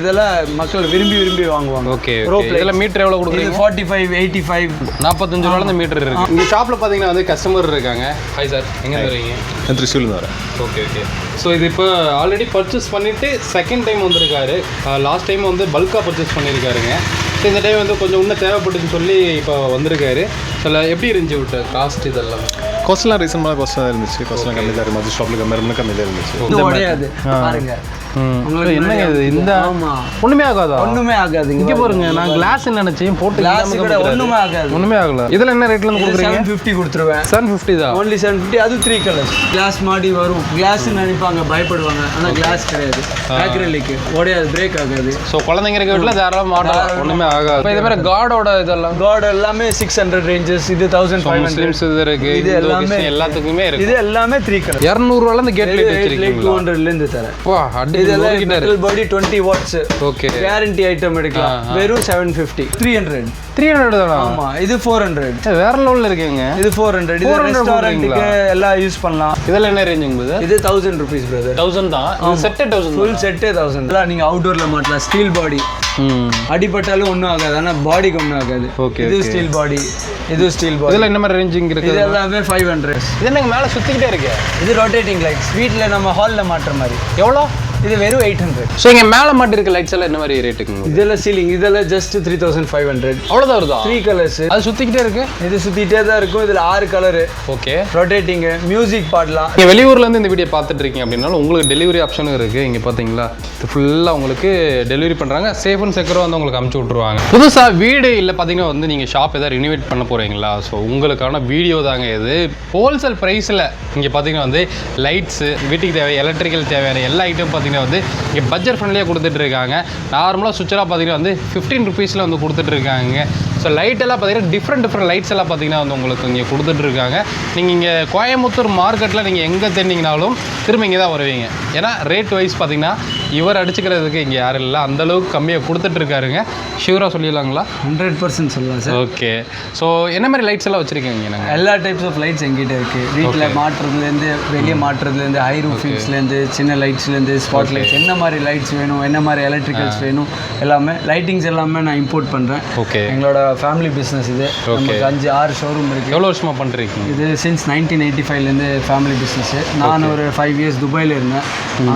இதெல்லாம் மக்கள் விரும்பி விரும்பி வாங்குவாங்க. ஓகே. இதில் மீட்டர் எவ்வளோ கொடுக்குறீங்க? ஃபார்ட்டி ஃபைவ் எயிட்டி ஃபைவ் நாற்பத்தஞ்சு ரூபாலேருந்து மீட்டர் இருக்கு. இங்கே ஷாப்பில் பார்த்தீங்கன்னா வந்து கஸ்டமர் இருக்காங்க. ஹாய் சார் எங்கே வரீங்க? நான் திருச்சூர்லேருந்து வரேன். ஓகே ஓகே ஸோ இது இப்போ ஆல்ரெடி பர்ச்சேஸ் பண்ணிவிட்டு செகண்ட் டைம் வந்திருக்காரு. லாஸ்ட் டைம் வந்து பல்காக பர்ச்சேஸ் பண்ணியிருக்காருங்க ஸோ இந்த டைம் வந்து கொஞ்சம் இன்னும் தேவைப்பட்டுன்னு சொல்லி இப்போ வந்திருக்காரு. சில எப்படி இருந்துச்சு விட்ட காஸ்ட் இதெல்லாம்? காஸ்ட்லாம் ரீசனமான காஸ்ட்டாக தான் இருந்துச்சு காஸ்ட்லாம் கம்மி தான் மற்ற ஷாப்பில் கம்மி ரொம்ப கம்மி தான் இருந்துச்சு இது உடையாது. பாருங்க. என்னங்க இது? இந்த ஒன்றுமே ஆகாதா? ஒண்ணுமே ஆகாது. இங்கே பாருங்க. நான் கிளாஸ் நினச்சேன்? போட்டு கிளாஸ் கூட ஒண்ணுமே ஆகாது. ஒன்றுமே ஆகல. இதில் என்ன ரேட்ல இருந்து கொடுக்குறீங்க? செவன் ஃபிஃப்டி கொடுத்துருவேன். செவன் ஃபிஃப்டி தான். ஓன்லி செவன் ஃபிஃப்டி அது த்ரீ கலர்ஸ் கிளாஸ் மாடி வரும். கிளாஸ் நினைப்பாங்க பயப்படுவாங்க. ஆனா கிளாஸ் கிடையாது. ஆக்ரலிக்கு உடையாது பிரேக் ஆகாது. ஸோ குழந்தைங்க இருக்க வீட்டில் தாராளமாக மாட்டலாம் ஒன்றுமே ஆகாது. இப்போ இதே மாதிரி காடோட இதெல்லாம். காட் எல்லாமே சிக்ஸ் ஹண்ட்ரட் ரேஞ்சஸ் இது தௌசண்ட் ஃபைவ் ஹண்ட்ரட் முஸ்லிம்ஸ் இது இருக்கு. இது எல்லாமே எல்லாமே எல்லாத்துக்குமே இருக்கு இது எல்லாமே த்ரீ கலர் இரநூறுவால இந்த கேட் லைட் டூ வச்சிருக்கீங்களா? ஹண்ட்ரட்ல இருந்து தரேன். வா இதெல்லாம் metal body twenty watts okay guarantee item எடுக்கலாம். வெறும் seven fifty three hundred three hundred தானா? ஆமா இது ஃபோர் ஹண்ட்ரட் வேற லெவலில் இருக்கீங்க. இது ஃபோர் ஹண்ட்ரட் இது 400 ரெஸ்டாரண்ட்டுக்கு எல்லாம் யூஸ் பண்ணலாம். இதெல்லாம் என்ன ரேஞ்சுங்க இது? இது தௌசண்ட் ருபீஸ் பிரதர் தௌசண்ட் தான். இது செட்டே தௌசண்ட் ஃபுல் செட்டே தௌசண்ட் எல்லாம் நீங்க அவுட்டோர்ல மாட்டலாம். ஸ்டீல் பாடி அடிபட்டாலும் ஒன்றும் ஆகாது. ஆனா பாடிக்கு ஒன்றும் ஆகாது. Okay, இது ஸ்டீல் பாடி இது ஸ்டீல் பாடி இதில் என்ன மாதிரி ரேஞ்சிங் இருக்கு இது எல்லாமே ஃபைவ் ஹண்ட்ரட் இது என்னங்க மேலே சுற்றிக்கிட்டே இருக்கு? இது ரொட்டேட்டிங் லைட்ஸ் வீட்டில் நம்ம ஹாலில் மாட்டுற மாதிரி. எவ்வளோ? இது வெறும் எயிட் ஹண்ட்ரட் ஸோ இங்கே மேலே மாட்டிருக்க லைட்ஸ் எல்லாம் என்ன மாதிரி ரேட்டுக்குங்க இதெல்லாம் சீலிங் இதெல்லாம் just three thousand five hundred அவ்வளோதான் வருதா? த்ரீ கலர்ஸ் அது சுற்றிக்கிட்டே இருக்கு? இது சுத்திட்டே தான் இருக்கும் இதுல ஆறு கலரு ஓகே ரொட்டேட்டிங்கு மியூசிக் பாடலாம். நீங்கள் வெளியூர்லேருந்து இந்த வீடியோ பார்த்துட்டு இருக்கீங்க அப்படின்னாலும் உங்களுக்கு டெலிவரி ஆப்ஷனும் இருக்குது இங்கே பார்த்தீங்களா இது ஃபுல்லாக உங்களுக்கு டெலிவரி பண்ணுறாங்க சேஃப் அண்ட் செக்யூராக வந்து உங்களுக்கு அமுச்சு விட்ருவாங்க புதுசாக வீடு இல்லை பார்த்தீங்கன்னா வந்து நீங்கள் ஷாப் எதாவது ரினிவேட் பண்ண போகிறீங்களா ஸோ உங்களுக்கான வீடியோ தாங்க இது. ஹோல்சேல் ப்ரைஸில் இங்கே பார்த்தீங்கன்னா வந்து லைட்ஸு வீட்டுக்கு தேவை எலக்ட்ரிக்கல் தேவையான எல்லா ஐட்டம் பார்த்தீங்கன்னா வந்து இங்கே பட்ஜெட் ஃப்ரெண்ட்லியாக கொடுத்துட்டு இருக்காங்க நார்மலாக சுவிட்செல்லாம் பார்த்தீங்கன்னா வந்து ஃபிஃப்டீன் ருபீஸில் வந்து கொடுத்துட்டு இருக்காங்க ஸோ லைட் எல்லாம் பார்த்தீங்கன்னா டிஃப்ரெண்ட் டிஃப்ரெண்ட் லைட்ஸ் எல்லாம் பார்த்தீங்கன்னா வந்து உங்களுக்கு இங்கே கொடுத்துட்டு இருக்காங்க நீங்கள் இங்கே கோயம்புத்தூர் மார்க்கெட்டில் நீங்கள் எங்கே தேடிங்கனாலும் திரும்ப இங்கே தான் வருவீங்க. ஏன்னா ரேட் வைஸ் பார்த்தீங்கன்னா இவர் அடிச்சுக்கிறதுக்கு இங்கே யாரும் இல்லை. அந்தளவுக்கு கம்மியாக கொடுத்துட்டு இருக்காருங்க. ஷியூராக சொல்லிடலாங்களா? ஹண்ட்ரட் பர்சன்ட் சொல்லலாம் சார். ஓகே ஸோ என்ன மாதிரி லைட்ஸ் எல்லாம் வச்சுருக்கீங்க நாங்கள் எல்லா டைப்ஸ் ஆஃப் லைட்ஸ் எங்கிட்ட இருக்கு. வீட்டில் மாட்டுறதுலேருந்து வெளியே மாட்டுறதுலேருந்து ஹை ரூஃபிங்ஸ்லேருந்து சின்ன லைட்ஸ்லேருந்து ஸ்பாட் லைட்ஸ் என்ன மாதிரி லைட்ஸ் வேணும் என்ன மாதிரி எலக்ட்ரிக்கல்ஸ் வேணும் எல்லாமே லைட்டிங்ஸ் எல்லாமே நான் இம்போர்ட் பண்ணுறேன் ஓகே எங்களோட ஃபேமிலி பிஸ்னஸ் இது. நமக்கு அஞ்சு ஆறு ஷோரூம் இருக்கு. எவ்வளோ வருஷமாக பண்ணுறீங்க இது சின்ஸ் நைன்டீன் எயிட்டி ஃபைவ்லேருந்து ஃபேமிலி பிஸ்னஸ் நான் ஒரு ஃபைவ் இயர்ஸ் துபாயில் இருந்தேன்.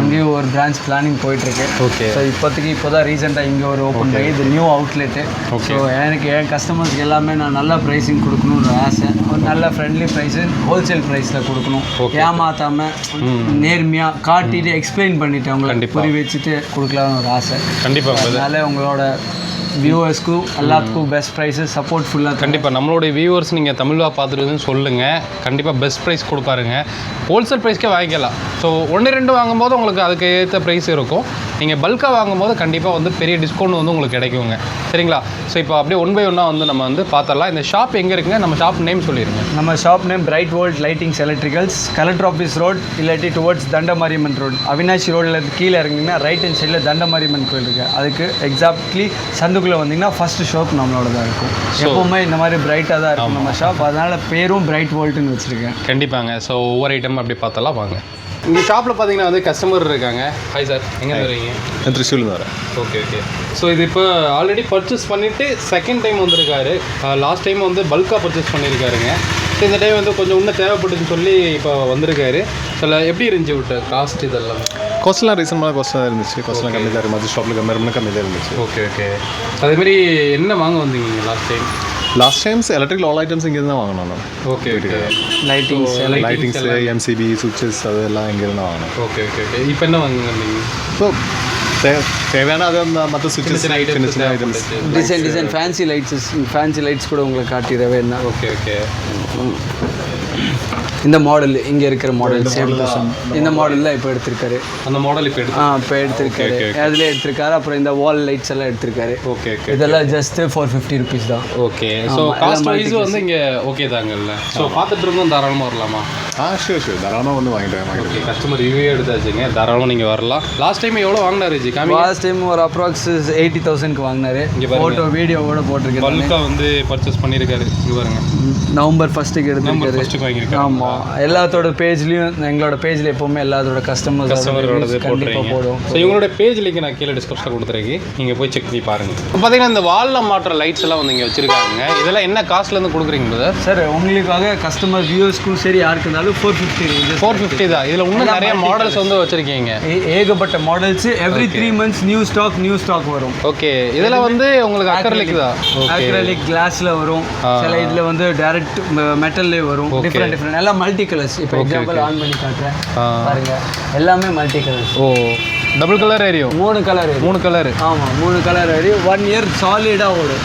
அங்கேயும் ஒரு பிரான்ச் பிளானிங் போயிட்டுருக்கு. ஓகே ஸோ இப்போதைக்கு இப்போ தான் ரீசெண்டாக இங்கே ஒரு ஓப்பன் பண்ணி இது நியூ அவுட்லெட்டு ஸோ எனக்கு என் கஸ்டமர்ஸ்க்கு எல்லாமே நான் நல்ல ப்ரைஸிங் கொடுக்கணுன்ற ஆசை. ஒரு நல்ல ஃப்ரெண்ட்லி ப்ரைஸு ஹோல்சேல் ப்ரைஸில் கொடுக்கணும். ஏமாத்தாம நேர்மையாக காட்டிட்டு எக்ஸ்பிளைன் பண்ணிட்டு அவங்களை புரி வச்சுட்டு கொடுக்கலாம்னு ஒரு ஆசை. கண்டிப்பாக அதனால உங்களோட வியூவர்ஸ்க்கும் எல்லாத்துக்கும் பெஸ்ட் ப்ரைஸு சப்போர்ட் ஃபுல்லாக கண்டிப்பாக நம்மளுடைய வியூவர்ஸ் நீங்கள் தமிழாக பார்த்துருக்குதுன்னு சொல்லுங்கள் கண்டிப்பாக பெஸ்ட் ப்ரைஸ் கொடுப்பாருங்க. ஹோல்சேல் ப்ரைஸ்க்கே வாங்கிக்கலாம். ஸோ ஒன்று ரெண்டு வாங்கும்போது உங்களுக்கு அதுக்கு ஏற்ற ப்ரைஸ் இருக்கும். நீங்கள் பல்காக வாங்கும்போது கண்டிப்பாக வந்து பெரிய டிஸ்கவுண்ட் வந்து உங்களுக்கு கிடைக்குங்க. சரிங்களா? ஸோ இப்போ அப்படியே ஒன் பை ஒன்னாக வந்து நம்ம வந்து பார்த்தரலாம் இந்த ஷாப் எங்கே இருக்குங்க? நம்ம ஷாப் நேம் சொல்லிடுங்க நம்ம shop name Bright World Lightings Electricals collector office road இல்லாட்டி டுவர்ட்ஸ் தண்டமாரியம்மன் ரோட் அவினாஷி ரோடில் கீழே இறங்கிங்கன்னா ரைட் ஹேண்ட் சைடில் தண்டமாரியம்மன் கோயில் இருக்குது அதுக்கு எக்ஸாக்ட்லி சந்துக்குள்ளே வந்தீங்கன்னா ஃபர்ஸ்ட் ஷாப் நம்மளோட தான் இருக்கும் எப்போவுமே இந்த மாதிரி பிரைட்டாக தான் இருக்கும் நம்ம ஷாப் அதனால பேரும் பிரைட் வேர்ல்ட்னு வச்சுருக்கேன். கண்டிப்பாங்க. ஸோ ஒவ்வொரு ஐட்டம் அப்படி பார்த்தலாம் வாங்க. இங்கே ஷாப்பில் பார்த்தீங்கன்னா வந்து கஸ்டமர் இருக்காங்க. ஹாய் சார் எங்கே வரீங்க நான் திருச்சூர்லேருந்து வரேன். ஓகே ஓகே ஸோ இது இப்போ ஆல்ரெடி பர்ச்சேஸ் பண்ணிவிட்டு செகண்ட் டைம் வந்திருக்காரு. லாஸ்ட் டைம் வந்து பல்காக பர்ச்சேஸ் பண்ணியிருக்காருங்க ஸோ இந்த டைம் வந்து கொஞ்சம் இன்னும் தேவைப்பட்டுன்னு சொல்லி இப்போ வந்திருக்காரு. சில எப்படி இருந்துச்சு விட்ட காஸ்ட் இதெல்லாம்? காஸ்ட்லாம் ரீசனமான காஸ்ட்டாக இருந்துச்சு. காஸ்ட்லாம் கம்மி தான் மற்ற ஷாப்பில் கம்மி ரொம்ப கம்மி தான் இருந்துச்சு. ஓகே ஓகே அதேமாரி என்ன வாங்க வந்தீங்க last time last times electrical all items இங்கே தான் வாங்கினோம் okay okay lightings lightings MCB சுவிட்சஸ் அதெல்லாம் இங்கேருந்து வாங்கினோம். ஓகே ஓகே ஓகே இப்போ என்ன வாங்க வந்தீங்க ஸோ தேவையான அது மற்ற சுவிட்சஸ் சின்ன சின்ன சின்ன items design design fancy lights fancy lights கூட உங்களுக்கு காட்டிடவே என்ன? ஓகே ஓகே இந்த மாடல் இங்கே இருக்கிற மாடல் சேம் இந்த மாடலில் இப்போ எடுத்திருக்காரு. அந்த மாடல் இப்போ எடுத்து ஆ இப்போ எடுத்திருக்காரு. அதில் எடுத்திருக்காரு. அப்புறம் இந்த வால் லைட்ஸ் எல்லாம் எடுத்திருக்காரு. ஓகே ஓகே இதெல்லாம் ஜஸ்ட் ஃபோர் ஃபிஃப்டி ருபீஸ் தான். ஓகே ஸோ காஸ்ட் வைஸ் வந்து இங்கே ஓகே தாங்கல்ல. ஸோ பார்த்துட்டு இருந்தோம் தாராளமாக வரலாமா? ஆ ஷூர் ஷூர் தாராளமாக வந்து வாங்கிட்டேன் ஓகே கஸ்டமர் ரிவ்யூ எடுத்தாச்சுங்க. தாராளமாக நீங்கள் வரலாம். லாஸ்ட் டைம் எவ்வளோ வாங்கினாரு ஜி காமி லாஸ்ட் டைம் ஒரு அப்ராக்ஸ் எயிட்டி தௌசண்ட்க்கு வாங்கினாரு. இங்க பாருங்க. ஃபோட்டோ வீடியோவோட போட்டிருக்கேன் பல்காக வந்து பர்ச்சேஸ் பண்ணியிருக்காரு. இங்கே பாருங்க. நவம்பர் எடுத்திருக்காரு. ஃபஸ்ட்டுக்கு வாங்கியிருக்காரு. ஆமாம் எல்லாத்தோட பேஜ்லேயும் எங்களோட பேஜில் எப்போவுமே எல்லாத்தோட கஸ்டமர்ஸ் கஸ்டமரோடது கண்டிப்பாக போடும் ஸோ இவங்களோட பேஜ் லிங்க் நான் கீழே டிஸ்கிரிப்ஷனில் கொடுத்துருக்கேன் நீங்கள் போய் செக் பண்ணி பாருங்க. இப்போ பார்த்தீங்கன்னா இந்த வாலில் மாட்டுற லைட்ஸ் எல்லாம் வந்து இங்கே வச்சிருக்காங்க. இதெல்லாம் என்ன காஸ்ட்லேருந்து கொடுக்குறீங்க சார் உங்களுக்காக கஸ்டமர் வியூவர்ஸ்க்கும் சரி யாருக்கு இருந்தாலும் ஃபோர் ஃபிஃப்டி ஃபோர் ஃபிஃப்டி தான். இதில் இன்னும் நிறைய மாடல்ஸ் வந்து வச்சிருக்கீங்க. ஏகப்பட்ட models every three months new stock new stock வரும். ஓகே இதில் வந்து உங்களுக்கு அக்கர்லிக் தான். அக்ரலிக் கிளாஸ்ல வரும். சில இதுல வந்து டைரக்ட் மெட்டல்லே வரும். டிஃப்ரெண்ட் டிஃப்ரெண்ட் எல்லாம் மல்டி கலர்ஸ் இப்போ எக்ஸாம்பிள் ஆன் பண்ணி காட்டுறேன். பாருங்க. எல்லாமே மல்டி கலர்ஸ் ஓ. டபுள் கலர் எரியும் மூணு கலர் மூணு கலர் ஆமா மூணு கலர் வரி ஒன் இயர் சாலிடா ஓடும்.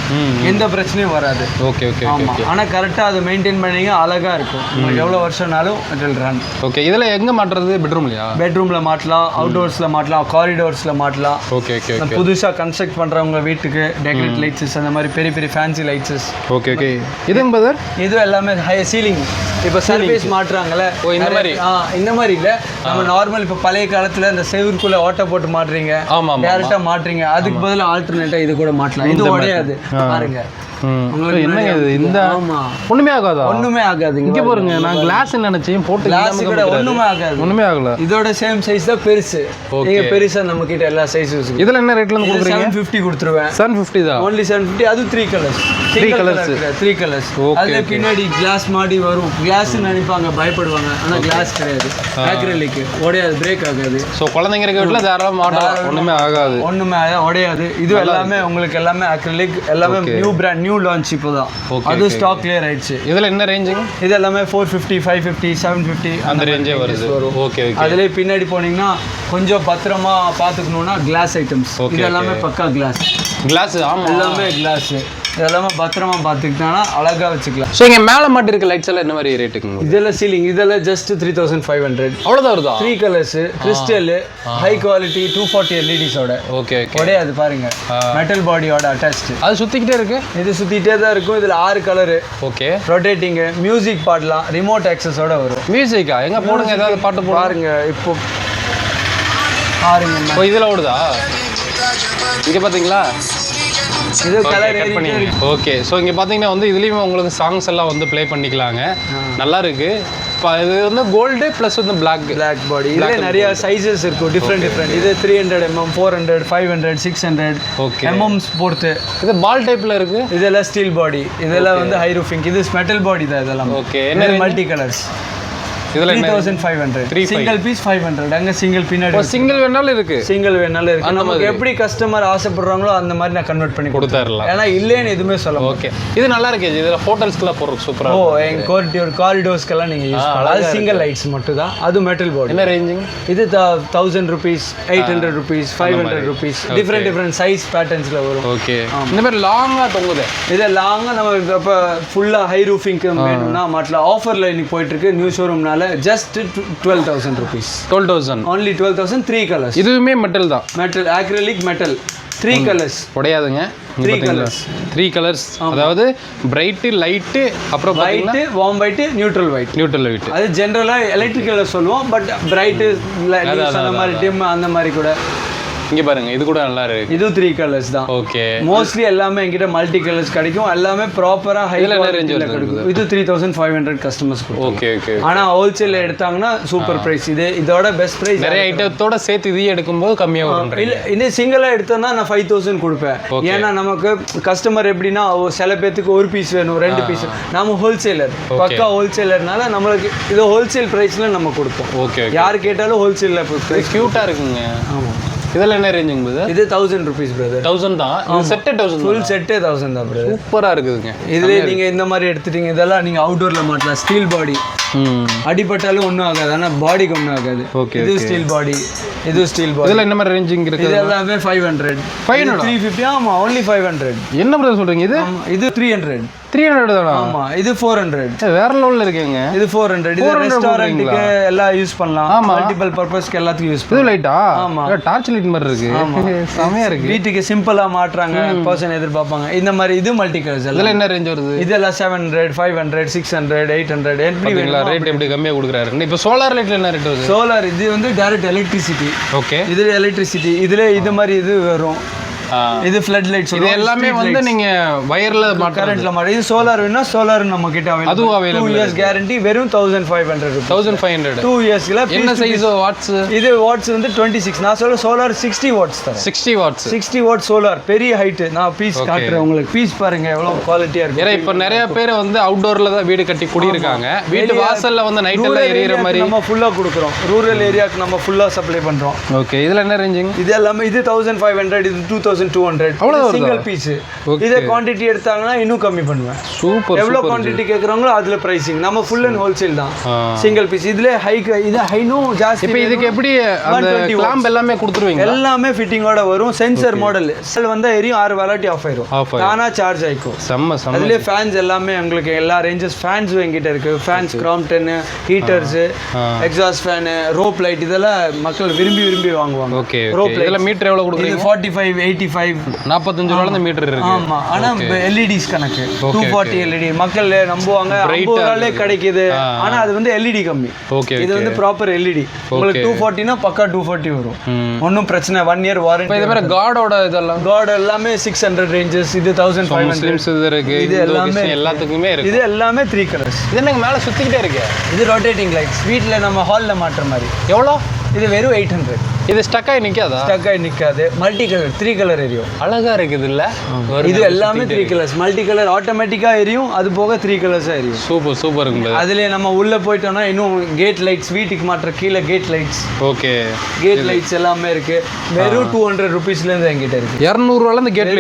எந்த பிரச்சனையும் வராது. ஓகே ஓகே ஆமா. ஆனா கரெக்டா அதை மெயின்டைன் பண்ணீங்க அழகா இருக்கும். எவ்வளவு வருஷம்னாலும் இட் ரன் ஓகே இதில் எங்கே மாட்டுறது? பெட்ரூம்லையா பெட்ரூம்ல மாட்டலாம் அவுட்டோர்ஸ்ல மாட்டலாம் காரிடோர்ஸ்ல மாட்டலாம். ஓகே ஓகே புதுசா கன்ஸ்ட்ரக்ட் பண்றவங்க வீட்டுக்கு டெக்கரேட் லைட்ஸஸ் அந்த மாதிரி பெரிய பெரிய ஃபேன்சி லைட்ஸஸ் ஓகே ஓகே இதுங்க பிரதர் இது எல்லாமே ஹை சீலிங் இப்போ சர்வீஸ் மாட்டுறாங்கல்ல. இந்த மாதிரி? இந்த மாதிரி இல்ல. நம்ம நார்மல் இப்போ பழைய காலத்துல இந்த செவுருக்குள்ள ஓட்டை போட்டு மாட்டுறீங்க. ஆமா ஆமா டேரக்டா மாட்டுறீங்க? அதுக்கு பதிலா ஆல்டர்னேட்டா இது கூட மாட்டலாம். இது உடையாது. பாருங்க. என்னங்க இது? இந்த ஒன்றுமே ஆகாதா? ஒண்ணுமே ஆகாதுங்க இங்கே பாருங்க. நான் கிளாஸ் நினைச்சேன் போட்டு கிளாஸ் கூட. ஒண்ணுமே ஆகாது. ஒண்ணுமே ஆகல. இதோட சேம் சைஸ் தான் பெருசு. நீங்க பெருசா நம்ம கிட்ட எல்லா சைஸஸ் இதில் என்ன ரேட்ல இருந்து கொடுக்குறீங்க? செவன் ஃபிஃப்டி கொடுத்துருவேன். செவன் ஃபிஃப்டி தான். ஓன்லி செவன் ஃபிஃப்டி அது three colours Three colours. Three colours Okay, அதுல பின்னாடி கிளாஸ் மாடி வரும். கிளாஸ் நினைப்பாங்க பயப்படுவாங்க. ஆனா கிளாஸ் கிடையாது. ஆக்ரலிக் உடையாது. பிரேக் ஆகாது. ஸோ குழந்தைங்க இருக்க வீட்டில் தாராளமாக மாட்டலாம் ஒன்றுமே ஆகாது. ஒண்ணுமே உடையாது. இது எல்லாமே உங்களுக்கு எல்லாமே அக்ரிலிக் எல்லாமே நியூ பிராண்ட் நியூ லான்ச் இப்போதான். Okay, அது ஸ்டாக் கிளியர் ஆயிடுச்சு. இதில் என்ன ரேஞ்சுங்க இது எல்லாமே four fifty five fifty seven fifty அந்த ரேஞ்சே வருது. ஓகே ஓகே அதுலேயே பின்னாடி போனீங்கன்னா கொஞ்சம் பத்திரமா பார்த்துக்கணுன்னா கிளாஸ் ஐட்டம்ஸ் இது எல்லாமே பக்கா கிளாஸ் கிளாஸ் ஆமாம் எல்லாமே கிளாஸ் இதெல்லாமே பத்திரமா பார்த்துக்கிட்டோன்னா அழகா வச்சுக்கலாம். ஸோ இங்கே மேலே மாட்டிருக்க லைட்ஸ் எல்லாம் என்ன மாதிரி ரேட்டுங்க இதெல்லாம் சீலிங் இதெல்லாம் just three thousand five hundred அவ்வளோதான் வருதா? Three colours crystal high quality two forty எல்இடிஸோட okay okay உடையாது பாருங்க. மெட்டல் பாடியோட அட்டாச்டு அது சுற்றிக்கிட்டே இருக்கு? இது சுத்திட்டே தான் இருக்கும். இதுல ஆறு கலரு ஓகே ரொட்டேட்டிங்கு மியூசிக் பாடலாம். ரிமோட் ஆக்சஸோட வரும். மியூசிக்கா எங்கே போடுங்க? ஏதாவது பாட்டு பாருங்க இப்போ. பாருங்க. இதில் ஓடுதா? இங்கே பார்த்தீங்களா இது கலர் பண்ணி ஓகே ஸோ இங்கே பார்த்தீங்கன்னா வந்து இதுலேயுமே உங்களுக்கு சாங்ஸ் எல்லாம் வந்து ப்ளே பண்ணிக்கலாங்க. நல்லா இருக்கு. இப்போ இது வந்து கோல்டு ப்ளஸ் வந்து பிளாக் பிளாக் பாடி இதுல நிறைய சைஸஸ் இருக்கும். டிஃப்ரெண்ட் டிஃப்ரெண்ட் இது three hundred MM four hundred five hundred six hundred okay MMs பொறுத்து இது பால் டைப்பில் இருக்கு? இதெல்லாம் ஸ்டீல் பாடி இதெல்லாம் வந்து ஹை ரூஃபிங் இது மெட்டல் பாடி தான் இதெல்லாம். ஓகே என்ன மல்டி கலர்ஸ் இதில் three thousand five hundred five. Single piece five hundred அங்கே சிங்கிள் பின்னாடி சிங்கிள் வேணாலும் இருக்கு. சிங்கிள் வேணாலும் இருக்கு. நமக்கு எப்படி கஸ்டமர் ஆசைப்படுறாங்களோ அந்த மாதிரி நான் கன்வெர்ட் பண்ணி கொடுத்துடலாம் ஏன்னா இல்லைன்னு எதுவுமே சொல்ல. ஓகே. இது நல்லா இருக்கு. இதில் ஹோட்டல்ஸ்க்குலாம் ஓ சூப்பராக எங்க காரிடோர் காரிடோர்ஸ்க்கெல்லாம் நீங்கள் யூஸ் பண்ணலாம். அது சிங்கிள் லைட்ஸ் மட்டும் தான் அது மெட்டல் பாடி என்ன ரேஞ்சுங்க இது thousand rupees eight hundred rupees five hundred rupees different different size பேட்டர்ன்ஸில் வரும். ஓகே இந்த மாதிரி லாங்காக தொங்குது. இதை லாங்காக நம்ம இப்போ ஃபுல்லாக ஹை ரூஃபிங்க்கு வேணும்னா மாட்டலாம். ஆஃபரில் இன்னைக்கு போயிட்டு இருக்கு. New ஷோரூம்னால just twelve thousand rupees twelve thousand only twelve thousand three colours இதுவுமே மெட்டல் தான். Metal acrylic metal three colours உடையாதுங்க. Three colours. Three colours அதாவது பிரைட்டு லைட்டு அப்புறம் white warm white neutral white neutral light அது ஜென்ரலாக எலக்ட்ரிக்கலில் சொல்லுவோம் but bright அந்த மாதிரி dim அந்த மாதிரி கூட. இங்கே பாருங்க இது கூட நல்லா இருக்கு. இது த்ரீ கலர்ஸ் தான். ஓகே மோஸ்ட்லி எல்லாமே என்கிட்ட மல்டி கலர்ஸ் கிடைக்கும். எல்லாமே ப்ராப்பராக ஹை வருது கிடைக்கும். இது three thousand five hundred customers okay okay ஆனால் ஹோல்சேல் எடுத்தாங்கன்னா சூப்பர் ப்ரைஸ் இது இதோட பெஸ்ட் ப்ரைஸ் நிறைய ஐட்டத்தோட சேர்த்து இதையும் எடுக்கும்போது கம்மியாக வரும் இல்ல இன்னும் சிங்கிளாக எடுத்தோம்னா நான் ஃபைவ் தௌசண்ட் கொடுப்பேன். ஏன்னா நமக்கு கஸ்டமர் எப்படின்னா சில பேத்துக்கு ஒரு பீஸ் வேணும் ரெண்டு பீஸ் நாம ஹோல்சேலர் பக்கா ஹோல்சேலர்னால நம்மளுக்கு இது ஹோல்சேல் ப்ரைஸ்ல நம்ம கொடுப்போம். ஓகே யார் கேட்டாலும் ஹோல்சேலில் இது க்யூட்டாக இருக்குங்க. ஆமாம் இதெல்லாம் என்ன ரேஞ்சுங்க இது இது தௌசண்ட் ருபீஸ் பிரதர் தௌசண்ட் தான். செட்டே தௌசண்ட் ஃபுல் செட்டே தௌசண்ட் தான்? பிரதர் சூப்பராக இருக்குதுங்க. இதுலேயே நீங்க இந்த மாதிரி எடுத்துட்டீங்க இதெல்லாம் நீங்க அவுட்டோர்ல மாட்டலாம். ஸ்டீல் பாடி அடிபட்டாலும் ஒன்றும் ஆகாது. ஆனால் பாடிக்கு ஒன்றும் ஆகாது. Okay, இது ஸ்டீல் பாடி இது ஸ்டீல் பாடி இதில் என்ன மாதிரி ரேஞ்சிங் இருக்கு இது எல்லாமே ஃபைவ் ஹண்ட்ரட் 500 த்ரீ ஃபிஃப்டி ஆமா ஒன்லி ஃபைவ் ஹண்ட்ரட் என்ன பிரதர் சொல்கிறீங்க இது? இது த்ரீ ஹண்ட்ரட் த்ரீ ஹண்ட்ரட் தானா? ஆமா இது ஃபோர் ஹண்ட்ரட் வேற லெவலில் இருக்குங்க. இது ஃபோர் ஹண்ட்ரட் இது 400 ரெஸ்டாரண்ட்டுக்கு எல்லாம் யூஸ் பண்ணலாம். ஆமா. மல்டிபிள் பர்பஸ்க்கு எல்லாத்துக்கும் யூஸ் இது பண்ணலாம். லைட்டா ஆமா. டார்ச் லைட் மாதிரி இருக்கு. செமையா இருக்கு. வீட்டுக்கு சிம்பிளா மாட்டுறாங்க. பர்சன் எதிர்பார்ப்பாங்க. இந்த மாதிரி இது மல்டி கலர்ஸ் எல்லாம். இதில் என்ன ரேஞ்ச் வருது? இதெல்லாம் seven hundred five hundred six hundred eight hundred எப்படி வேணும்? ரேட் எப்படி கம்மியாக கொடுக்குறாரு இப்போ சோலார் லைட்டில் என்ன ரேட் வருது? சோலார் இது வந்து டைரக்ட் எலக்ட்ரிசிட்டி ஓகே இதுல எலக்ட்ரிசிட்டி இதுல இது மாதிரி இது வரும். இது ஃப்ளட் லைட் இது எல்லாமே வந்து நீங்கள் வயரில் கரண்ட்ல மாட்டோம் இது சோலார் வேணா சோலார் நம்ம கிட்ட அதுவும் டூ available இயர்ஸ் கேரண்டி வெறும் thousand five hundred rupees thousand five hundred two இயர்ஸ்ல என்ன சைஸ் வாட்ஸ் இது வாட்ஸ் வந்து டுவெண்ட்டி சிக்ஸ் நான் சொல்ல சோலார் சிக்ஸ்டி வாட்ஸ் தரேன். Sixty watts sixty watt solar பெரிய ஹைட் நான் பீஸ் காட்டுறேன் உங்களுக்கு. பீஸ் பாருங்க எவ்வளவு குவாலிட்டியா ஏன்னா இருக்கு இப்போ நிறைய பேர் வந்து அவுட்டோரில் தான் வீடு கட்டி குடியிருக்காங்க. வீட்டு வாசல்ல வந்து நைட் எல்லாம் எரியிற மாதிரி நம்ம ஃபுல்லா கொடுக்குறோம். ரூரல் ஏரியாக்கு நம்ம ஃபுல்லா சப்ளை பண்றோம். ஓகே இதில் என்ன ரேஞ்சுங்க இது எல்லாமே இது தௌசண்ட் ஃபைவ் ஹண்ட்ரட் இது டூ தௌசண்ட் டூ ஹண்ட்ரட் அவ்வளவு வருதா? சிங்கிள் பீஸ் இதே குவாண்டிட்டி எடுத்தாங்கன்னா இன்னும் கம்மி பண்ணுவேன். சூப்பர் எவ்வளவு குவாண்டிட்டி கேக்குறாங்களோ அதுல பிரைசிங் நம்ம ஃபுல் அண்ட் ஹோல்சேல் தான். சிங்கிள் பீஸ் இதுல ஹை இது ஹைனும் ஜாஸ்தி இப்போ இதுக்கு எப்படி அந்த 120 கிளாம்ப் எல்லாமே கொடுத்துருவீங்க எல்லாமே ஃபிட்டிங்கோட வரும். சென்சர் மாடல் செல் வந்தா எரியும் ஆறு வெரைட்டி ஆஃப் ஆயிரும். ஆஃப் ஆயிரும். தானா சார்ஜ் ஆயிக்கும். செம்ம செம்ம அதுலயே ஃபேன்ஸ் எல்லாமே உங்களுக்கு எல்லா ரேஞ்சஸ் ஃபேன்ஸ் எங்கிட்ட இருக்கு. Fans Crompton heaters exhaust fan rope light இதெல்லாம் மக்கள் விரும்பி விரும்பி வாங்குவாங்க. Okay light. இதில் மீட்டர் எவ்வளோ இது கொடுக்குறீங்க? ஃபார்ட்டி ஃபைவ் எயிட்டி ஃபைவ் நாற்பத்தஞ்சு ரூபால மீட்டர் இருக்கு. ஆமா ஆனா எல்இடிஸ் கணக்கு. டூ ஃபார்ட்டி எல்இடி மக்கள் நம்புவாங்க ஐம்பது ரூபாலே கிடைக்குது. ஆனா அது வந்து எல்இடி கம்மி. ஓகே இது வந்து ப்ராப்பர் எல்இடி உங்களுக்கு டூ ஃபார்ட்டினா பக்கா டூ ஃபார்ட்டி வரும். ஒன்றும் பிரச்சனை ஒன் இயர் வாரண்டி இது மாதிரி காடோட இதெல்லாம். காட் எல்லாமே சிக்ஸ் ஹண்ட்ரட் ரேஞ்சஸ் இது தௌசண்ட் ஃபைவ் ஹண்ட்ரட் இது இருக்கு இது எல்லாமே எல்லாத்துக்குமே இருக்கு. இது எல்லாமே த்ரீ கலர்ஸ் இது என்னங்க மேலே சுற்றிக்கிட்டே இருக்கு? இது ரொட்டேட்டிங் லைட்ஸ் வீட்டில் நம்ம ஹாலில் மாட்டுற மாதிரி. எவ்வளோ? இது வெறும் எயிட் ஹண்ட்ரட் இது ஸ்டக் ஆகி நிற்காதா ஸ்டக் ஆகி நிற்காது மல்டி கலர் த்ரீ கலர் எரியும். அழகா இருக்குது இல்ல இது எல்லாமே த்ரீ கலர்ஸ் மல்டி கலர் ஆட்டோமேட்டிக்காக எரியும் அது போக த்ரீ கலர்ஸாக எரியும். சூப்பர் சூப்பர் இருக்குங்க அதுலேயே நம்ம உள்ளே போயிட்டோம்னா இன்னும் கேட் லைட்ஸ் வீட்டுக்கு மாட்டுற கீழே gate lights okay gate lights எல்லாமே இருக்கு. வெறும் டூ ஹண்ட்ரட் ருபீஸ்லேருந்து என்கிட்ட இருக்கு. இரநூறுவால இந்த கேட்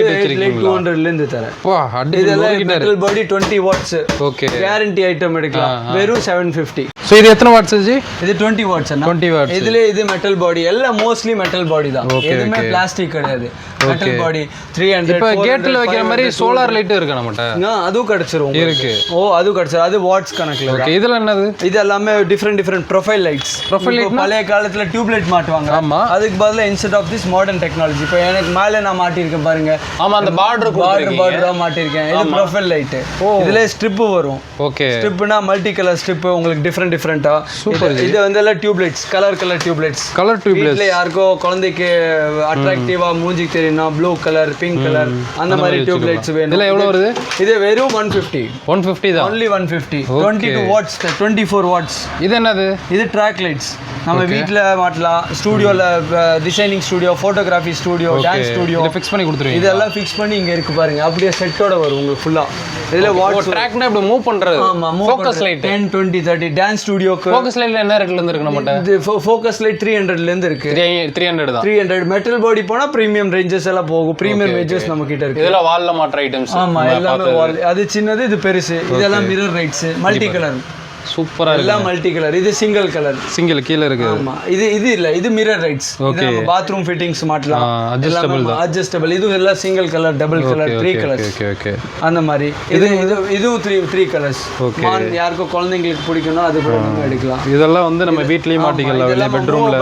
லைட் டூ ஹண்ட்ரட்லேருந்து தரேன். வா அடி இதெல்லாம் metal body twenty watts okay guarantee item எடுக்கலாம். வெறும் செவன் ஃபிஃப்டி ஸோ இது எத்தனை வாட்ஸ் இது டுவெண்ட்டி வாட்ஸ் டுவெண்ட்டி வாட்ஸ் இதுல இது மெட்டல் பாடி எல்லாம் மோஸ்ட்லி மெட்டல் பாடி தான். எதுவுமே பிளாஸ்டிக் கிடையாது. மெட்டல் பாடி த்ரீ ஹண்ட்ரட் இப்போ கேட்டில் வைக்கிற மாதிரி சோலார் லைட்டும் இருக்கு நம்மகிட்ட. அதுவும் கிடைச்சிரும். இருக்கு. ஓ அதுவும் கிடைச்சிரும். அது வாட்ஸ் கணக்குல. ஓகே இதில் என்னது? இது எல்லாமே different different profile lights Profile இப்போ பழைய காலத்துல டியூப் லைட் மாட்டுவாங்க. ஆமா. அதுக்கு பதிலா instead of this modern technology இப்போ எனக்கு மேலே நான் மாட்டியிருக்கேன் பாருங்க. ஆமா அந்த பார்டர் பார்டர் பார்டரா மாட்டியிருக்கேன். இது ப்ரொஃபைல் லைட் இதுல ஸ்ட்ரிப் வரும். ஓகே ஸ்ட்ரிப்னா மல்டி கலர் ஸ்ட்ரிப் உங்களுக்கு டிஃப்ரெண்ட் டிஃப்ரெண்டா சூப்பர் இது வந்து எல்லாம் tube lights colour colour tube lights colour tubeless வீட்ல யாருக்கோ குழந்தைக்கு அட்ராக்டிவா மூஞ்சிக்கு தெரியும்னா ப்ளூ கலர் பிங்க் கலர் அந்த மாதிரி டியூப் லைட்ஸ் வேணும் இதில் எவ்வளோ வருது? இது வெறும் ஒன் ஃபிஃப்டி ஒன் ஃபிஃப்டி தான். Only one fifty twenty two watts twenty four watts இது என்னது? இது ட்ராக் லைட்ஸ் நம்ம வீட்டில் மாட்டலாம். ஸ்டூடியோவில் designing studio photography studio dance studio இதை ஃபிக்ஸ் பண்ணி கொடுத்துருவீங்க இதெல்லாம் ஃபிக்ஸ் பண்ணி இங்க இருக்கு பாருங்க. அப்படியே செட்டோட வரும் உங்களுக்கு ஃபுல்லா இதுல வாட்ஸ் ட்ராக்னா இப்படி மூவ் பண்றது? ஆமா focus light ten twenty thirty dance ஸ்டுடியோக்கு focus லைட்ல என்ன ரேட்ல இருந்து இருக்கு நம்மகிட்ட? இது ஃபோக்கஸ் லைட் த்ரீ ஹண்ட்ரட்ல இருந்து இருக்கு. த்ரீ த்ரீ ஹண்ட்ரட் தான். த்ரீ ஹண்ட்ரட் மெட்டல் பாடி போனா ப்ரீமியம் ரேஞ்சஸ் எல்லாம் போகும். ப்ரீமியம் ரேஞ்சஸ் நம்ம கிட்ட இருக்கு. இதெல்லாம் வால்ல மாற்ற ஐட்டம்ஸ் ஆமா எல்லாமே. அது சின்னது இது பெருசு. இதெல்லாம் மிரர் ரைட்ஸ் மல்டி கலர் சூப்பரா இருக்கு எல்லாம் மல்டி கலர் இது சிங்கிள் கலர் சிங்கிள் கீழ இருக்கு. ஆமா. இது இது இல்ல. இது மிரர் ரைட்ஸ் நம்ம பாத்ரூம் ஃபிட்டிங்ஸ் மாட்டலாம் adjustable அட்ஜஸ்டபிள் இது எல்லாம் single colour double colour three colours okay okay அந்த மாதிரி. இது இது இதுவும் த்ரீ த்ரீ கலர்ஸ் மான் யாருக்கும் குழந்தைங்களுக்கு பிடிக்கும்னா அது கூட நம்ம எடுக்கலாம். இதெல்லாம் வந்து நம்ம வீட்லயே மாட்டிக்கலாம். வெளியே இதெல்லாம் பெட்ரூம்ல.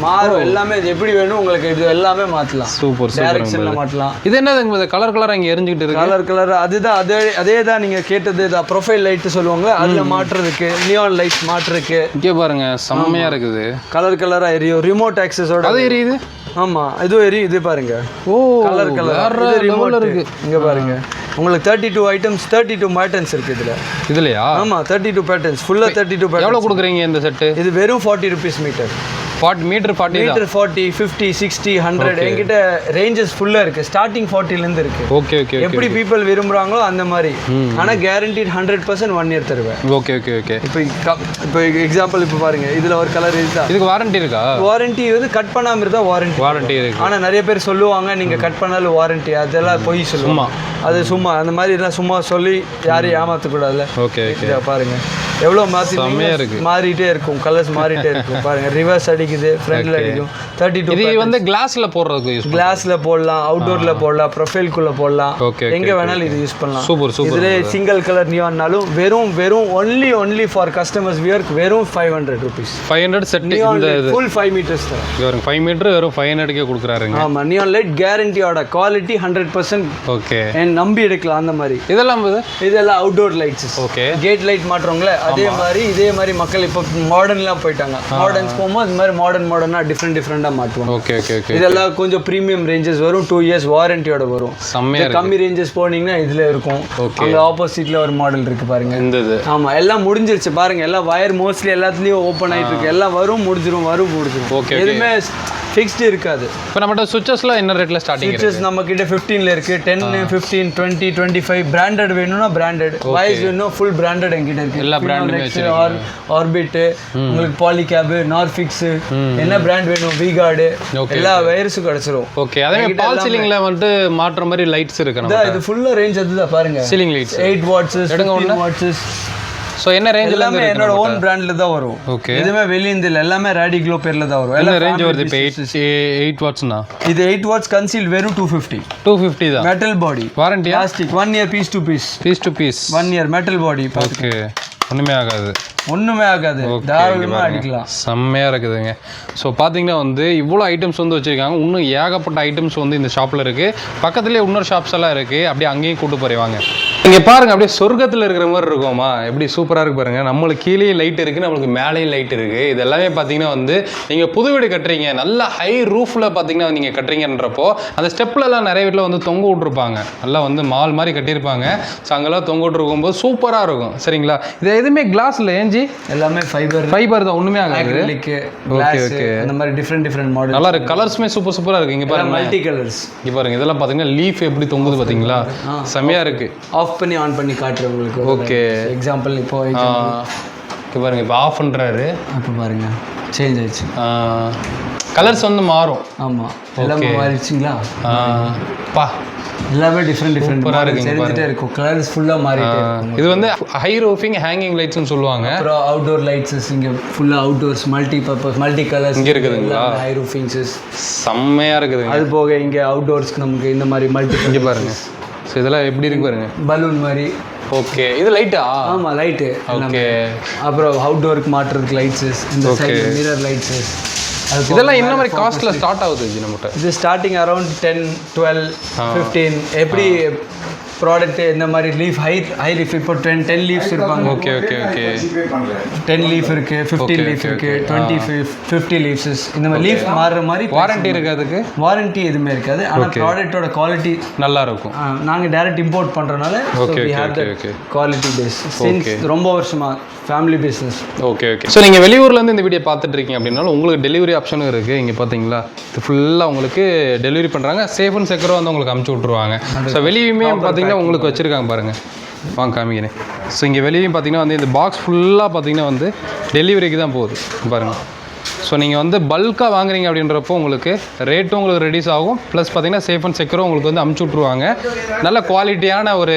மாறும் எல்லாமே இது எப்படி வேணும் உங்களுக்கு இது எல்லாமே மாத்தலாம் சூப்பர் டைரக்ஷன்ல மாட்டலாம் இது. என்னது கலர் கலர் இங்க எரிஞ்சுக்கிட்டு இருக்கு. கலர் கலர் அதுதான் அதே அதே தான் நீங்க கேட்டது தான் ப்ரொஃபைல் லைட் சொல்லுவாங்க அதுல மாட்டுறதுக்கு நியான் லைட் மாட்டுறதுக்கு இங்கே பாருங்க செம்மையா இருக்குது. கலர் கலரா எரியும். ரிமோட் ஆக்சஸோட அது எரியுது? ஆமா. இதுவும் எரியும் இது பாருங்க. ஓ கலர் கலர். லெவல்ல இருக்கு. இங்க பாருங்க. உங்களுக்கு thirty two items thirty two patterns இருக்கு இதுல. இதுலயா? ஆமா தேர்ட்டி டூ பேட்டர்ன்ஸ் ஃபுல்லா தேர்ட்டி டூ எவ்வளவு கொடுக்குறீங்க இந்த செட்டு இது வெறும் forty rupees metre forty metre forty metre forty fifty sixty hundred. என்கிட்ட ரேஞ்சஸ் ஃபுல்லா இருக்கு. ஸ்டார்டிங் இருந்து இருக்கு. ஓகே ஓகே எப்படி பீப்புள் விரும்புறாங்களோ அந்த மாதிரி. ஆனா guaranteed hundred percent one year தருவேன். Okay okay okay. இப்போ இப்போ எக்ஸாம்பிள் இப்போ பாருங்க. இதுல ஒரு கலர் இதுதான் இதுக்கு வாரண்டி இருக்கா? வாரண்டி வந்து கட் பண்ணாம இருந்தா வாரண்டி வாரண்டி இருக்கு. ஆனா நிறைய பேர் சொல்லுவாங்க நீங்க கட் பண்ணாலும் வாரண்டி அதெல்லாம் பொய் சொல்லுவாங்க. அது சும்மா. அந்த மாதிரி எல்லாம் சும்மா சொல்லி யாரையும் ஏமாத்தக்கூடாதுல்ல. Okay okay. இதை பாருங்க. எவ்வளோ மாற்றி இருக்கு. மாறிட்டே இருக்கும். கலர்ஸ் மாறிட்டே இருக்கும். பாருங்க ரிவர்ஸ் அடிக்குது ஃப்ரண்ட்ல அடிக்கும். தேர்ட்டி டூ இது வந்து கிளாஸ்ல போடுறதுக்கு யூஸ் கிளாஸ்ல போடலாம் அவுட்டோர்ல போடலாம் ப்ரொஃபைல்குள்ள போடலாம். ஓகே எங்க வேணாலும் இது யூஸ் பண்ணலாம். சூப்பர் சூப்பர் இதுல சிங்கிள் கலர் நியான்னாலும் வெறும் வெறும் ஒன்லி ஒன்லி ஃபார் கஸ்டமர்ஸ் வியர்க்கு வெறும் five hundred rupees five hundred set full five metres வெறும் ஃபைவ் மீட்டர் வெறும் ஃபைவ் ஹண்ட்ரட்கே கொடுக்குறாருங்க. ஆமா நியான் லைட் கேரண்டியோட குவாலிட்டி ஹண்ட்ரட் பர்சன்ட் ஓகே நம்பி எடுக்கலாம் அந்த மாதிரி. இதெல்லாம் இது? இதெல்லாம் outdoor lights okay gate light மாட்டுறவங்களே அதே மாதிரி இதே மாதிரி மக்கள் இப்போ மாடர்ன்லாம் போயிட்டாங்க. மாடர்ன்ஸ் போகும்போது இது மாதிரி மாடர்ன் மாடர்னா டிஃப்ரெண்ட் டிஃப்ரெண்டாக மாற்றுவோம் ஓகே ஓகே ஓகே இதெல்லாம் கொஞ்சம் ப்ரீமியம் ரேஞ்சஸ் வரும். டூ இயர்ஸ் வாரண்டியோட வரும். செம்மையா இந்த கம்மி ரேஞ்சஸ் போனீங்கன்னா இதுல இருக்கும். அங்க ஆப்போசிட்ல ஒரு மாடல் இருக்கு பாருங்க. இந்த இது. ஆமா எல்லாம் முடிஞ்சிருச்சு பாருங்க. எல்லாம் வயர் மோஸ்ட்லி எல்லாத்துலயும் ஓப்பன் ஆயிட்டு இருக்கு. எல்லாம் வரும் முடிஞ்சிரும் வரும் முடிஞ்சிரும். Okay. எதுவுமே ஃபிக்ஸ்டு இருக்காது. இப்போ நம்மகிட்ட சுவிச்சஸ்லாம் என்ன ரேட்டில் ஸ்டார்டிங் நம்ம கிட்ட 15 ல இருக்கு. Ten fifteen twenty twenty five branded வேணும்னா பிராண்டட் வயசு வேணும் ஃபுல் பிராண்டட் எங்கிட்ட இருக்கு. எல்லா brand-மே ஆர்பிட் உங்களுக்கு பாலிகேப் நார்ஃபிக்ஸ் என்ன பிராண்ட் வேணும்? விகார்டு எல்லா வயர்ஸும் கிடைச்சிரும். ஓகே அதே மாதிரி பால் சீலிங்கில் வந்துட்டு மாட்டுற மாதிரி லைட்ஸ் இருக்கு இதா, இது ஃபுல்லா ரேஞ்ச் அதுதான் பாருங்க. Ceiling lights eight watts fifteen watts so என்ன ரேஞ்சில் எல்லாமே என்னோட ஓன் பிராண்ட்ல தான் வரும். ஓகே எதுவுமே வெளியிருந்து இல்லை எல்லாமே ராடி க்ளோ பேர்ல தான் வரும். என்ன எல்லாம் ரேஞ்ச் வருது இப்போ எயிட். எயிட் வாட்ஸ்னா இது எயிட் வாட்ஸ் கன்சீல் வெறும் டூ ஃபிஃப்டி டூ ஃபிஃப்டி தான். Metal body வாரண்டியா plastic one year piece to piece piece to piece one year metal body okay ஒன்றுமே ஆகாது. ஒண்ணுமே ஆகாது. தாராளமா அடிக்கலாம். செம்மையாக இருக்குதுங்க. ஸோ பார்த்தீங்கன்னா வந்து இவ்வளோ ஐட்டம்ஸ் வந்து வச்சுருக்காங்க. இன்னும் ஏகப்பட்ட ஐட்டம்ஸ் வந்து இந்த ஷாப்பில் இருக்குது பக்கத்துலேயே இன்னொரு ஷாப்ஸ் எல்லாம் இருக்குது அப்படியே அங்கேயும் கூட்டு போயிருவாங்க இங்கே பாருங்க அப்படியே சொர்க்கத்தில் இருக்கிற மாதிரி இருக்குமா எப்படி சூப்பராக இருக்கு பாருங்க. நம்மளுக்கு கீழே லைட் இருக்குது நம்மளுக்கு மேலேயும் லைட் இருக்குது இது எல்லாமே பார்த்தீங்கன்னா வந்து நீங்கள் புது வீடு கட்டுறீங்க நல்ல ஹை ரூஃபில் பார்த்தீங்கன்னா நீங்கள் கட்டுறீங்கன்றப்போ அந்த ஸ்டெப்லலாம் நிறைய வீட்டில் வந்து தொங்க விட்ருப்பாங்க நல்லா வந்து மால் மாதிரி கட்டியிருப்பாங்க. ஸோ அங்கெல்லாம் தொங்க விட்ருக்கும்போது சூப்பராக இருக்கும். சரிங்களா? இது எதுவுமே கிளாஸில் ஏஞ்சி எல்லாமே ஃபைபர் ஃபைபர் தான் ஒன்றுமே ஆகாது. கிளாஸ் அந்த மாதிரி டிஃப்ரெண்ட் டிஃப்ரெண்ட் மாடல் நல்லா இருக்கு. கலர்ஸுமே சூப்பர் சூப்பராக இருக்கு. இங்கே பாருங்க மல்டி கலர்ஸ் இங்கே பாருங்க இதெல்லாம் பார்த்தீங்கன்னா லீஃப் எப்படி தொங்குது பார்த்தீங்களா செம்மையா இருக்கு. ஆஃப் பண்ணி ஆன் பண்ணி காட்டுறேன் உங்களுக்கு ஓகே எக்ஸாம்பிள் இப்போ இங்கே பாருங்க இப்போ ஆஃப் பண்ணுறாரு அப்போ பாருங்க சேஞ்ச் ஆயிடுச்சு. கலர்ஸ் வந்து மாறும். ஆமா எல்லாமே மாறிடுச்சுங்களா? பா. எல்லாமே டிஃப்ரெண்ட் டிஃப்ரெண்ட் தெரிஞ்சுட்டே இருக்கும். கலர்ஸ் ஃபுல்லாக மாறிட்டே இருக்கும். இது வந்து ஹை ரோஃபிங் ஹேங்கிங் லைட்ஸ்னு சொல்லுவாங்க. அப்புறம் அவுட்டோர் லைட்ஸஸ் இங்க ஃபுல்லா outdoors multi purpose multi colours இங்க இருக்குதுங்களா? ஹை ரூஃபிங்ஸஸ் செம்மையா இருக்குதுங்க. அது போக இங்க அவுட்டோர்ஸ்க்கு நமக்கு இந்த மாதிரி மல்டி இங்கே பாருங்க. ஸோ இதெல்லாம் எப்படி இருக்கு பாருங்க. பலூன் மாதிரி. ஓகே இது லைட்டா ஆமா லைட்டு ஓகே அப்புறம் அவுட்டோருக்கு மாட்டுறதுக்கு லைட்ஸஸ் இந்த சைடு மிரர் லைட்ஸஸ் இதெல்லாம் என்ன மாதிரி காஸ்ட்ல ஸ்டார்ட் ஆகுது ஜி நம்மகிட்ட? இது starting around ten twelve fifteen எப்படி ப்ராடக்ட் இந்த மாதிரி லீஃப் ஹை ஹை லீஃப் இப்போ டென் டென் லீஃப்ஸ் இருப்பாங்க. Okay okay okay ten leaf இருக்கு ஃபிஃப்டீன் லீஃப் இருக்கு டுவெண்ட்டி ஃபிஃப்டி லீஃப்ஸ் இந்த மாதிரி லீஃப் மாறுற மாதிரி வாரண்டி இருக்கு அதுக்கு? வாரண்டி எதுவுமே இருக்காது. ஆனால் ப்ராடக்ட்டோட குவாலிட்டி நல்லா இருக்கும் நாங்கள் டைரக்ட் இம்போர்ட் பண்ணுறனால okay, okay. Quality base since ரொம்ப வருஷமா family business okay okay so நீங்கள் வெளியூர்லேருந்து இந்த வீடியோ பார்த்துட்டு இருக்கீங்க அப்படின்னாலும் உங்களுக்கு டெலிவரி ஆப்ஷனும் இருக்குது இங்கே பார்த்தீங்களா இது ஃபுல்லாக உங்களுக்கு டெலிவரி பண்ணுறாங்க சேஃப் அண்ட் செக்யூராக வந்து உங்களுக்கு அமுச்சு விட்ருவாங்க ஸோ வெளியுமே பார்த்தீங்கன்னா உங்களுக்கு வச்சுருக்காங்க பாருங்கள் வாங்க காமிக்கிறேன். ஸோ இங்கே வெளியும் பார்த்தீங்கன்னா வந்து இந்த பாக்ஸ் ஃபுல்லாக பார்த்தீங்கன்னா வந்து டெலிவரிக்கு தான் போகுது. பாருங்கள் ஸோ நீங்கள் வந்து பல்காக வாங்குறீங்க அப்படின்றப்போ உங்களுக்கு ரேட்டும் உங்களுக்கு ரெடியூஸ் ஆகும். ப்ளஸ் பார்த்தீங்கன்னா சேஃப் அண்ட் செக்யூரும் உங்களுக்கு வந்து அமுச்சு விட்ருவாங்க நல்ல குவாலிட்டியான ஒரு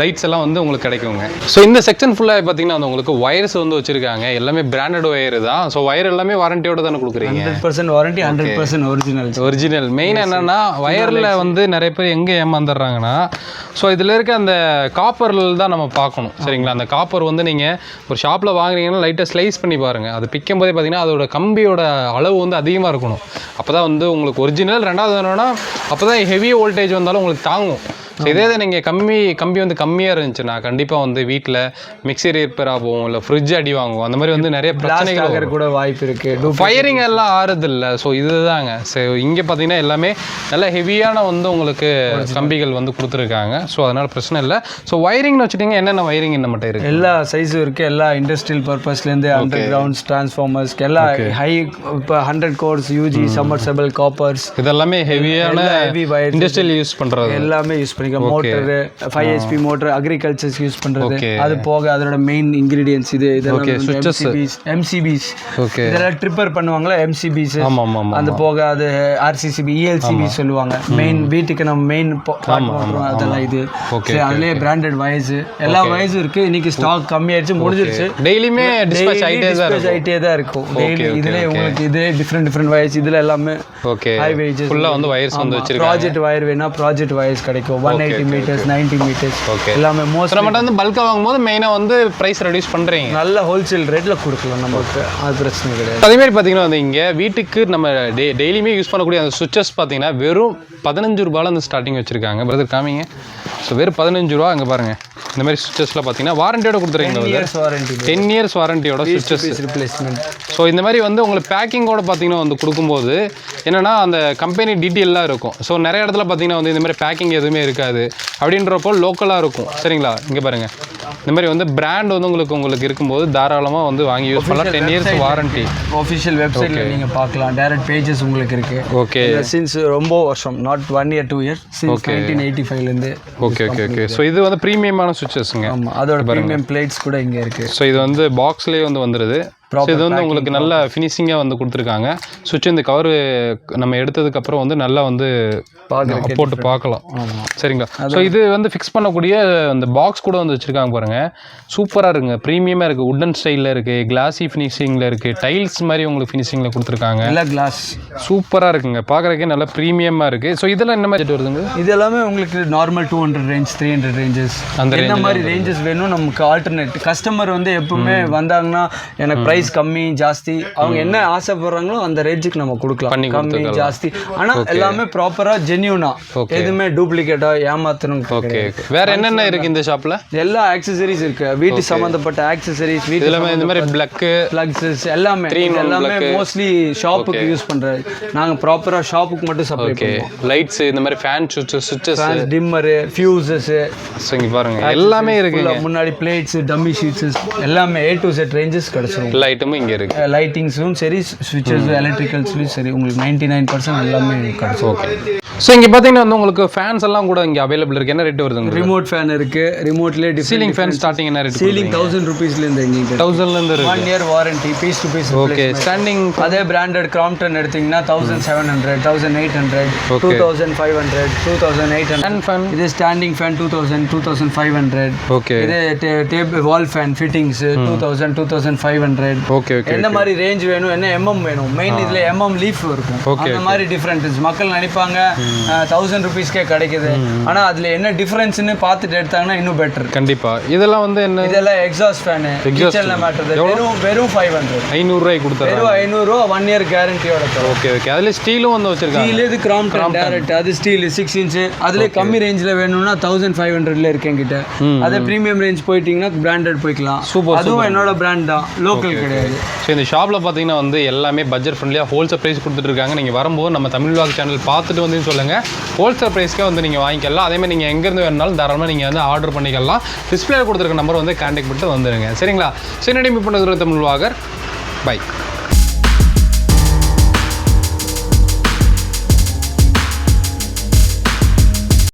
லைட்ஸ் எல்லாம் வந்து உங்களுக்கு கிடைக்குங்க. ஸோ இந்த செக்ஷன் ஃபுல்லாக பார்த்தீங்கன்னா வந்து உங்களுக்கு ஒயர்ஸ் வந்து வச்சுருக்காங்க. எல்லாமே பிராண்டட் ஒயர் தான். ஸோ ஒயர் எல்லாமே வாரண்டியோட தானே கொடுக்குறீங்க? Hundred percent warranty hundred percent original original main என்னன்னா வயரில் வந்து நிறைய பேர் எங்கே ஏமாந்துடுறாங்கன்னா ஸோ இதில் இருக்க அந்த காப்பரில் தான் நம்ம பார்க்கணும். சரிங்களா? அந்த காப்பர் வந்து நீங்கள் ஒரு ஷாப்பில் வாங்குறீங்கன்னா லைட்டாக ஸ்லைஸ் பண்ணி பாருங்கள் அது பிக்கும் போதே பார்த்தீங்கன்னா அதோட கம்பியோட அளவு வந்து அதிகமாக இருக்கணும். அப்போ தான் வந்து உங்களுக்கு ஒரிஜினல் ரெண்டாவது என்னன்னா அப்போ தான் ஹெவி வோல்டேஜ் வந்தாலும் உங்களுக்கு தாங்கும். ஸோ இதே இதை நீங்கள் கம்மி கம்பி வந்து கம்மியாக இருந்துச்சுன்னா கண்டிப்பாக வந்து வீட்டில் மிக்ஸி ரிப்பேர் ஆகும் இல்லை ஃப்ரிட்ஜ் அடி வாங்கும் அந்த மாதிரி வந்து நிறைய பிரச்சனைகள். கூட வாய்ப்பு இருக்கு. ஃபயரிங் எல்லாம் ஆறுது இல்லை ஸோ இதுதாங்க. ஸோ இங்கே பார்த்தீங்கன்னா எல்லாமே நல்ல ஹெவியான வந்து உங்களுக்கு கம்பிகள் வந்து கொடுத்துருக்காங்க. ஸோ அதனால பிரச்சனை இல்லை. ஸோ வயரிங்னு வச்சுட்டிங்க என்னென்ன வயரிங் நம்மகிட்ட இருக்கு? எல்லா சைஸும் இருக்கு. எல்லா இண்டஸ்ட்ரியல் பர்பஸ்லேருந்து அண்டர் கிரவுண்ட்ஸ் டிரான்ஸ்ஃபார்மர்ஸ்க்கு எல்லா ஹை இப்போ hundred cores UG submersible coppers இதெல்லாமே ஹெவியான wires இண்டஸ்ட்ரியல் யூஸ் பண்ணுறது எல்லாமே யூஸ் பண்ணிக்க motor five HP motor agricultures use பண்றது. அது போக அதோட மெயின் இன்கிரீடியன்ஸ் இது. இதெல்லாம் எம்சிபிஸ் ஓகே இதெல்லாம் ட்ரிப்பர் பண்ணுவாங்களா எம்சிபிஸ் அது போக அது ஆர்சிசிபி இஎல்சிபி E சொல்லுவாங்க. மெயின் வீட்டுக்கு நம்ம மெயின் அதெல்லாம் இது. அதுலயே பிராண்டட் வயசு எல்லா வயசும் இருக்கு. இன்னைக்கு ஸ்டாக் கம்மியாயிருச்சு முடிஞ்சிருச்சு டெய்லியுமே டிஸ்பேச் ஆகிட்டே தான் இருக்கும். ஆயிட்டே தான் இருக்கும். டெய்லி இதுல. உங்களுக்கு இதே டிஃப்ரெண்ட் டிஃப்ரெண்ட் வயசு இதுல எல்லாமே ஓகே ஹை வேஜஸ் ஃபுல்லாக வந்து வயர்ஸ் வந்து வச்சிருக்காங்க. ப்ராஜெக்ட் வயர் வேணா ப்ராஜெக்ட் வயர்ஸ் கிடைக்கும். One eighty metres ninety metres Okay. எல்லாமே மோஸ்ட் நம்மகிட்ட வந்து பல்காக வாங்கும்போது மெயினாக வந்து ப்ரைஸ் ரெடியூஸ் பண்ணுறீங்க நல்ல ஹோல்சேல் ரேட்ல கொடுக்கலாம் நமக்கு அது பிரச்சனை கிடையாது. அதே மாதிரி பார்த்தீங்கன்னா வந்து இங்கே வீட்டுக்கு நம்ம டெ டெய்லியுமே யூஸ் பண்ணக்கூடிய அந்த சுவிச்சஸ் பார்த்தீங்கன்னா வெறும் பதினஞ்சு ரூபாயில் அந்த ஸ்டார்டிங் வச்சுருக்காங்க. பிரதர் காமிங்க. ஸோ வெறும் பதினஞ்சு ரூபா அங்கே பாருங்கள் இந்த மாதிரி சுவிச்சஸ்லாம் பார்த்தீங்கன்னா வாரண்டியோட வாரண்டி டென் இயர்ஸ் வாரண்டியோட சுவிச்சஸ் ரிப்ளேஸ்மெண்ட் ஸோ இந்த மாதிரி வந்து உங்களுக்கு பேக்கிங்கோட பார்த்தீங்கன்னா வந்து கொடுக்கும்போது என்னன்னா அந்த கம்பெனி டீட்டெயிலாக இருக்கும். ஸோ நிறைய இடத்துல பார்த்தீங்கன்னா வந்து இந்த மாதிரி பேக்கிங் எதுவுமே இருக்காது. அப்படின்றப்போ லோக்கலாக இருக்கும். சரிங்களா? இங்கே பாருங்கள் இந்த மாதிரி வந்து பிராண்ட் வந்து உங்களுக்கு உங்களுக்கு இருக்கும்போது தாராளமாக வந்து வாங்கி யூஸ் பண்ணலாம். டென் இயர்ஸ் வாரண்டி ஒஃபிஷியல் வெப்சைட்ல நீங்க பார்க்கலாம். டைரக்ட் பேஜஸ் உங்களுக்கு இருக்கு. ஓகே சின்ஸ் ரொம்ப வருஷம். Not one year two year since nineteen eighty ஃபைவ்லேருந்து ஓகே ஓகே ஓகே ஸோ இது வந்து ப்ரீமியமான சுவிச்சஸ்ங்க ஆமாம் அதோட ப்ரீமியம் பிளேட்ஸ் கூட இங்கே இருக்கு. ஸோ இது வந்து பாக்ஸ்லேயே வந்து வந்துடுது ஸோ இது வந்து உங்களுக்கு நல்ல ஃபினிஷிங்காக வந்து கொடுத்துருக்காங்க. சுவிட்ச் இந்த கவரு நம்ம எடுத்ததுக்கப்புறம் வந்து நல்லா வந்து போட்டு பார்க்கலாம். சரிங்களா? ஸோ இது வந்து ஃபிக்ஸ் பண்ணக்கூடிய அந்த பாக்ஸ் கூட வந்து வச்சுருக்காங்க பாருங்க. சூப்பராக இருக்குங்க. ப்ரீமியமாக இருக்குது உட்டன் ஸ்டைலில் இருக்குது கிளாசி ஃபினிஷிங்கில் இருக்குது டைல்ஸ் மாதிரி உங்களுக்கு ஃபினிஷிங்கில் கொடுத்துருக்காங்க. எல்லாம் கிளாஸ் சூப்பராக இருக்குங்க. பார்க்குறதுக்கே நல்லா ப்ரீமியமாக இருக்குது ஸோ இதெல்லாம் என்ன மாதிரி வருதுங்க? இது எல்லாமே உங்களுக்கு normal two hundred range three hundred ranges அந்த மாதிரி ரேஞ்சஸ் வேணும்? நமக்கு ஆல்டர்னேட் கஸ்டமர் வந்து எப்பவுமே வந்தாங்கன்னா எனக்கு ப்ரைஸ் கம்மி ஜாஸ்தி. அவங்க என்ன ஆசைப்படுறாங்களோ அந்த ரேஞ்சுக்கு நம்ம கொடுக்கலாம். கம்மி. ஜாஸ்தி. ஆனா எல்லாமே ப்ராப்பரா ஜென்யூனா. எதுவுமே டூப்ளிகேட்டா ஏமாத்தணும் ஓகே வேற என்னென்ன இருக்குது இந்த ஷாப்பில் எல்லா ஆக்சசரிஸ் இருக்கு. வீட்டு சம்பந்தப்பட்ட ஆக்சசரிஸ் வீட்டு எல்லாமே இந்த மாதிரி பிளக்கு பிளக்ஸஸ் எல்லாமே. எல்லாமே மோஸ்ட்லி ஷாப்புக்கு யூஸ் பண்றது நாங்க ப்ராப்பரா ஷாப்புக்கு மட்டும் சப்ளை ஓகே லைட்ஸ் இந்த மாதிரி ஃபேன் சுவிட்சஸ் பண்ணுவோம் டிம்மரு ஃபியூசஸ் பாருங்க எல்லாமே இருக்குங்க. முன்னாடி பிளேட்ஸ் டம்மி ஷீட்ஸ் எல்லாமே ஏ டு செட் ரேஞ்சஸ் கிடைச்சிரும். ஐட்டமும் இங்கே இருக்கு. லைட்டிங்ஸும் சரி ஸ்விட்சஸ் எலக்ட்ரிக்கல்ஸ்லையும் சரி உங்களுக்கு நைன்டி நைன் பர்சன்ட் எல்லாமே கிடைச்சிரும் ஓகே ஸோ இங்கே பார்த்தீங்கன்னா வந்து உங்களுக்கு ஃபேன்ஸ் எல்லாம் கூட இங்கே அவைலபிள் இருக்கு. என்ன ரேட் வருதுங்க ரிமோட் ஃபேன் இருக்கு. ரிமோட்லேயே சீலிங் ஃபேன் ஸ்டார்டிங் என்ன ரேட் சீலிங் தௌசண்ட் ருபீஸ்லேருந்து எங்களுக்கு தௌசண்ட்லேருந்து இருக்கு. One year warranty piece to piece okay standing அதே பிராண்டட் கிராம்டன் எடுத்தீங்கன்னா thousand seven hundred thousand eight hundred two thousand five hundred two thousand eight hundred fan இது standing fan two thousand two thousand five hundred okay இது table wall fan fittings two thousand two thousand five hundred okay okay என்ன மாதிரி range வேணும் என்ன MM வேணும்? Main இதுல MM leaf இருக்கும். Okay, அந்த மாதிரி டிஃபரன்ஸ் மக்கள் நினைப்பாங்க தௌசண்ட் ருபீஸ்க்கே கிடைக்குது. ஆனா அதுல என்ன டிஃபரன்ஸ்னு பார்த்துட்டு எடுத்தாங்கன்னா இன்னும் பெட்டர் கண்டிப்பா. இதெல்லாம் வந்து என்ன? இதெல்லாம் எக்ஸாஸ்ட் ஃபேனு கிச்சன்ல மாட்டுறது வெறும் வெறும் ஃபைவ் ஹண்ட்ரட் ஐநூறுரூவாய்க்கு கொடுத்துறேன் வெறும் ஐநூறுரூவா ஒன் இயர் கேரண்டியோட ஓகே ஓகே அதில் ஸ்டீலும் வந்து வச்சிருக்காங்க. ஸ்டீல் இது கிராம்டன் டேரக்ட் அது ஸ்டீல் சிக்ஸ் இன்ச்சு அதுல கம்மி ரேஞ்சில் வேணும்னா தௌசண்ட் ஃபைவ் ஹண்ட்ரட்ல இருக்கு என்கிட்ட. அதே ப்ரீமியம் ரேஞ்ச் போயிட்டீங்கன்னா பிராண்டட் போய்க்கலாம். Super, அதுவும் என்னோட பிராண்ட் தான். லோக்கல் கிடையாது. ஸோ இந்த ஷாப்பில் பார்த்தீங்கன்னா வந்து எல்லாமே பட்ஜெட் ஃப்ரெண்ட்லியாக ஹோல்சேல் ப்ரைஸ் கொடுத்துட்ருக்காங்க நீங்கள் வரும்போது நம்ம தமிழ் வாக் சேனல் பார்த்துட்டு வந்து சொல்லுங்கள் ஹோல்சேல் ப்ரைஸ்க்கே வந்து நீங்கள் வாங்கிக்கலாம். அதேமாதிரி நீங்கள் எங்கேருந்து வேணாலும் தாராளமாக நீங்கள் வந்து ஆர்டர் பண்ணிக்கலாம். டிஸ்பிளே கொடுத்துருக்க நம்பர் வந்து கான்டாக்ட் பண்ணிட்டு வந்துடுங்க சரிங்களா? சரி நடிப்பு பண்ணுறது தமிழ் வாகர் பை